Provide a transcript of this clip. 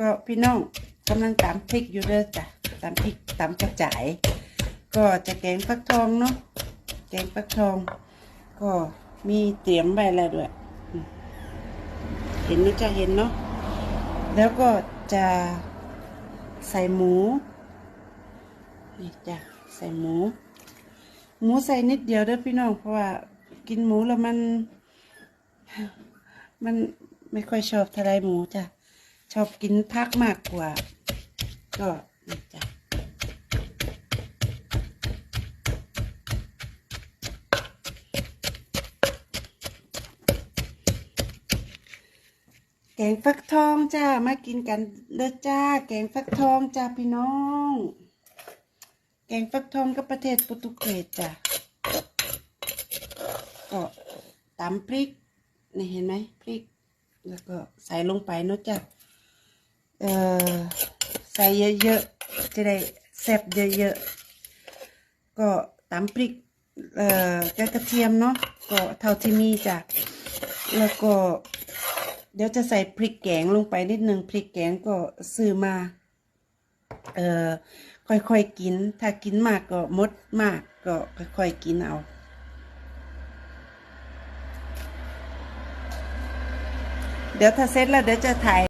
ก็พี่น้องกำลังตำพริกอยู่เด้อจ้ะตำพริกตำกระจาย ก็จะแกงฟักทองเนาะแกงฟักทอง ก็มีเตรียมไว้แล้วด้วย เห็นนะจะเห็นเนาะแล้วก็จะใส่หมูนี่จ้ะใส่หมู หมูใส่นิดเดียวเด้อพี่น้องเพราะว่ากินหมูแล้วมัน มันไม่ค่อยชอบทะเลหมูจ้ะ ชอบกินพักมากกว่า ก็นี่จ้ะแกงฟักทองจ้ามากินกันเด้อจ้า แกงฟักทองจ้าพี่น้อง แกงฟักทองกับประเทศโปรตุเกสจ้ะก็ตำพริกนี่เห็นไหมพริก แล้วก็ใส่ลงไปเนอะจ้ะ เอ่อใส่เยอะๆ จะได้แซ่บเยอะๆ ก็ตำพริกเอ่อกระเทียมเนาะก็เท่าที่มีจ้ะแล้วก็ เดี๋ยวจะใส่พริกแกงลงไปนิดนึงพริกแกงก็ซื้อมา เอ่อค่อยๆกิน ถ้ากินมากก็มดมากก็ค่อยๆกินเอาเดี๋ยวถ้าเสร็จแล้วเดี๋ยวจะถ่าย